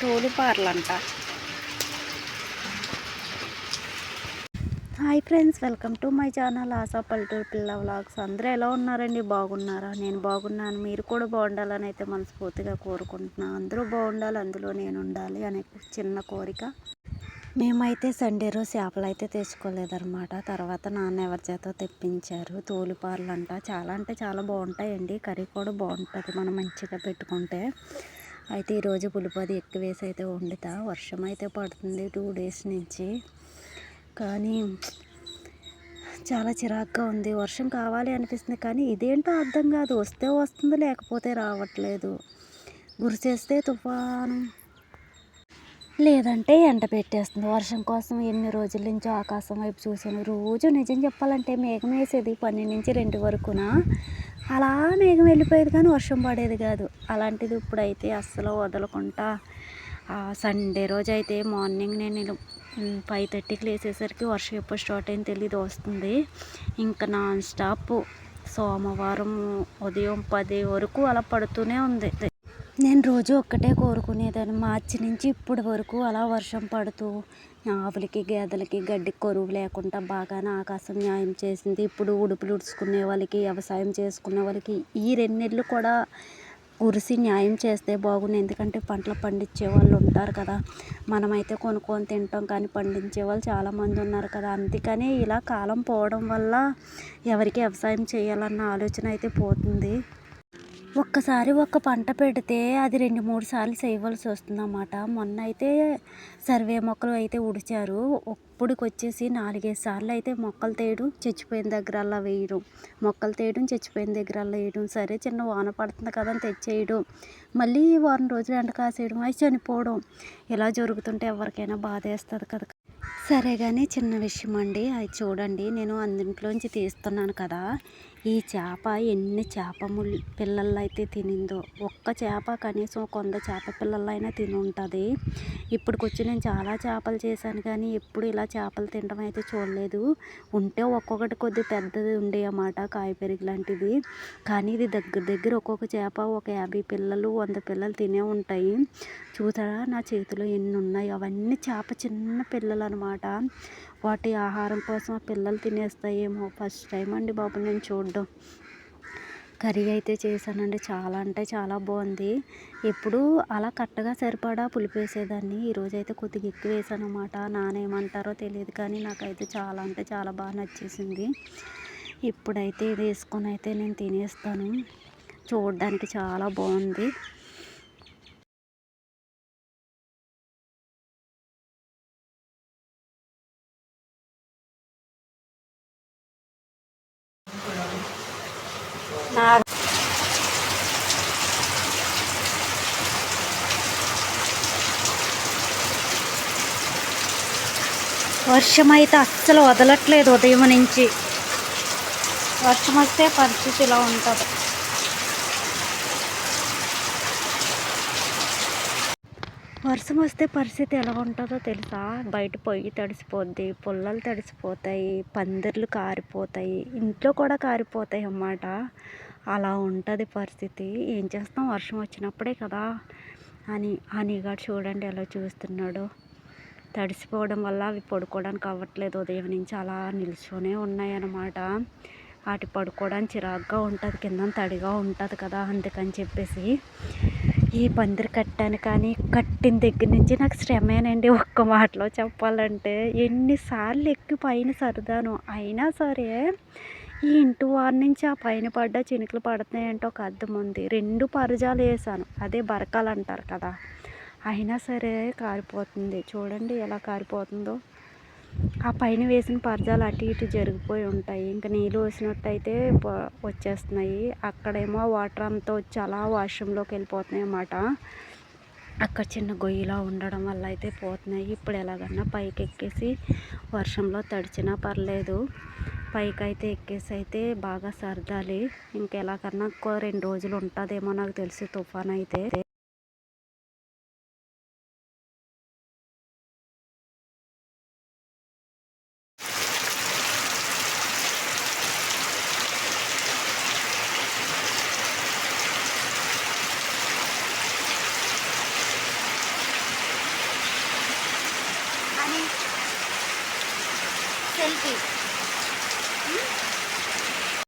తోలుపార్లంట hi friends welcome to my channel Asha పల్లెటూరు పిల్ల vlogs. అందరూ ఎలా ఉన్నారండి? బాగున్నారా? నేను బాగున్నాను. మీరు కూడా బాగుండాలని అయితే మనస్ఫూర్తిగా కోరుకుంటున్నాను అందరూ బాగుండాలి అందులో నేను ఉండాలి అనే చిన్న కోరిక. మేమైతే సండే రోజు చేపలు అయితే తెచ్చుకోలేదన్నమాట. తర్వాత నాన్న ఎవరి చేత తెప్పించారు? తోలుపార్లు అంట చాలా అంటే చాలా బాగుంటాయండి. కర్రీ కూడా బాగుంటుంది. మనం మంచిగా పెట్టుకుంటే. అయితే ఈరోజు పులిపది ఎక్కువ వేసి అయితే వండుతా. వర్షం అయితే పడుతుంది టూ డేస్ నుంచి. కానీ చాలా చిరాగ్గా ఉంది. వర్షం కావాలి అనిపిస్తుంది కానీ ఇదేంటో అర్థం కాదు. వస్తే వస్తుంది లేకపోతే రావట్లేదు. గురిచేస్తే తుఫాను. లేదంటే ఎండ పెట్టేస్తుంది. వర్షం కోసం ఎన్ని రోజుల నుంచో ఆకాశం వైపు చూసాను రోజు నిజం చెప్పాలంటే మేఘం వేసేది పన్నెండు నుంచి రెండు వరకున? అలా మేఘం వెళ్ళిపోయేది కానీ వర్షం పడేది కాదు. అలాంటిది ఇప్పుడైతే అస్సలు వదలకుండా సండే రోజు అయితే మార్నింగ్ నేను ఫైవ్ థర్టీకి లేచేసరికి వర్షం ఎప్పుడు స్టార్ట్ అయింది తెలియదు వస్తుంది. ఇంకా నాన్ స్టాప్ సోమవారం ఉదయం పది వరకు అలా పడుతూనే ఉంది. నేను రోజు ఒక్కటే కోరుకునేదాన్ని. మార్చి నుంచి ఇప్పటి వరకు అలా వర్షం పడుతూ ఆవులకి గేదెలకి గడ్డి కొరువు లేకుండా బాగానే ఆకాశం న్యాయం చేసింది. ఇప్పుడు ఉడుపులు ఉడుచుకునే వాళ్ళకి వ్యవసాయం చేసుకునే వాళ్ళకి ఈ రెండు నెలలు కూడా కురిసి న్యాయం చేస్తే బాగుంది ఎందుకంటే పంటలు పండించే వాళ్ళు ఉంటారు కదా. మనమైతే కొనుక్కొని తింటాం కానీ పండించే వాళ్ళు చాలామంది ఉన్నారు కదా. అందుకని ఇలా కాలం పోవడం వల్ల ఎవరికి వ్యవసాయం చేయాలన్న ఆలోచన అయితే పోతుంది. ఒక్కసారి ఒక్క పంట పెడితే అది రెండు మూడు సార్లు చేయవలసి వస్తుందన్నమాట. మొన్న అయితే సర్వే మొక్కలు అయితే ఉడిచారు. ఇప్పుడుకి వచ్చేసి నాలుగైదు సార్లు అయితే మొక్కలు తేయడం చచ్చిపోయిన దగ్గరల్లా వేయడం మొక్కలు తేయడం చచ్చిపోయిన దగ్గరల్లా వేయడం సరే చిన్న వాన పడుతుంది కదా అని తెచ్చేయడం మళ్ళీ వారం రోజులు ఎండ కాసేయడం అవి చనిపోవడం ఇలా జరుగుతుంటే ఎవరికైనా బాధ వేస్తుంది కదా. సరే కానీ చిన్న విషయం అండి అది చూడండి. నేను అందులోంచి తీస్తున్నాను కదా. ఈ చేప ఎన్ని చేప ముళ్ళు పిల్లలు అయితే తినిందో. ఒక్క చేప కనీసం కొంద చేప పిల్లలైనా తిని ఉంటుంది ఇప్పటికొచ్చి నేను చాలా చేపలు చేశాను కానీ ఎప్పుడు ఇలా చేపలు తినడం అయితే చూడలేదు. ఉంటే ఒక్కొక్కటి కొద్ది పెద్దది ఉండే అన్నమాట కాయ పెరుగు లాంటిది. కానీ ఇది దగ్గర దగ్గర ఒక్కొక్క చేప ఒక యాభై పిల్లలు వంద పిల్లలు తినే ఉంటాయి. చూసారా నా చేతిలో ఎన్ని ఉన్నాయి? అవన్నీ చేప చిన్న పిల్లలు అనమాట వాటి ఆహారం కోసం ఆ పిల్లలు తినేస్తాయేమో. ఫస్ట్ టైం అండి బాబు నేను చూడడం. కర్రీ అయితే చేశానండి. చాలా అంటే చాలా బాగుంది. ఎప్పుడు అలా కట్టగా సరిపడా పులుపు వేసేదాన్ని ఈరోజు అయితే కొద్దిగా ఎక్కువ వేసాను అనమాట నానేమంటారో తెలియదు కానీ నాకైతే చాలా అంటే చాలా బాగా నచ్చేసింది. ఇప్పుడైతే ఇది వేసుకొని అయితే నేను తినేస్తాను. చూడడానికి చాలా బాగుంది. నా వర్షం అయితే అస్సలు వదలట్లేదు ఉదయం నుంచి. వర్షం వస్తే పరిస్థితి ఇలా ఉంటుంది. వర్షం వస్తే పరిస్థితి ఎలా ఉంటుందో తెలుసా? బయట పొయ్యి తడిసిపోద్ది పుల్లలు తడిసిపోతాయి పందిర్లు కారిపోతాయి ఇంట్లో కూడా కారిపోతాయి అన్నమాట. అలా ఉంటుంది పరిస్థితి. ఏం చేస్తాం? వర్షం వచ్చినప్పుడే కదా అని అనిగాడు చూడండి ఎలా చూస్తున్నాడు. తడిసిపోవడం వల్ల అవి పడుకోవడానికి అవ్వట్లేదు. ఉదయం నుంచి అలా నిల్చొనే ఉన్నాయి అన్నమాట వాటి పడుకోవడానికి చిరాగ్గా ఉంటుంది. కింద తడిగా ఉంటుంది కదా అందుకని చెప్పేసి. ఈ పందిరి కట్టాను కానీ కట్టిన దగ్గర నుంచి నాకు శ్రమేనండి ఒక్క మాటలో చెప్పాలంటే. ఎన్నిసార్లు ఎక్కి పైన సరదాను. అయినా సరే ఈ ఇంటి వారి నుంచి ఆ పైన పడ్డ చినుకులు పడుతున్నాయంటే ఒక అర్థం ఉంది. రెండు పరజాలు వేసాను అదే బరకాలు అంటారు కదా. అయినా సరే కారిపోతుంది. చూడండి ఎలా కారిపోతుందో. ఆ పైన వేసిన పరజాలు అటు ఇటు జరిగిపోయి ఉంటాయి. ఇంకా నీళ్ళు వేసినట్టయితే వచ్చేస్తున్నాయి. అక్కడేమో వాటర్ అంతా వచ్చి అలా వాష్రూమ్లోకి వెళ్ళిపోతున్నాయి అన్నమాట అక్కడ చిన్న గొయ్యిలా ఉండడం వల్ల అయితే పోతున్నాయి. ఇప్పుడు ఎలాగన్నా పైకి ఎక్కేసి వర్షంలో తడిచినా పర్లేదు. పైకి అయితే ఎక్కేసి అయితే బాగా సర్దాలి. ఇంకెలాగన్నా రెండు రోజులు ఉంటుందేమో నాకు తెలిసి తుఫాన్ అయితే సెల్ఫీ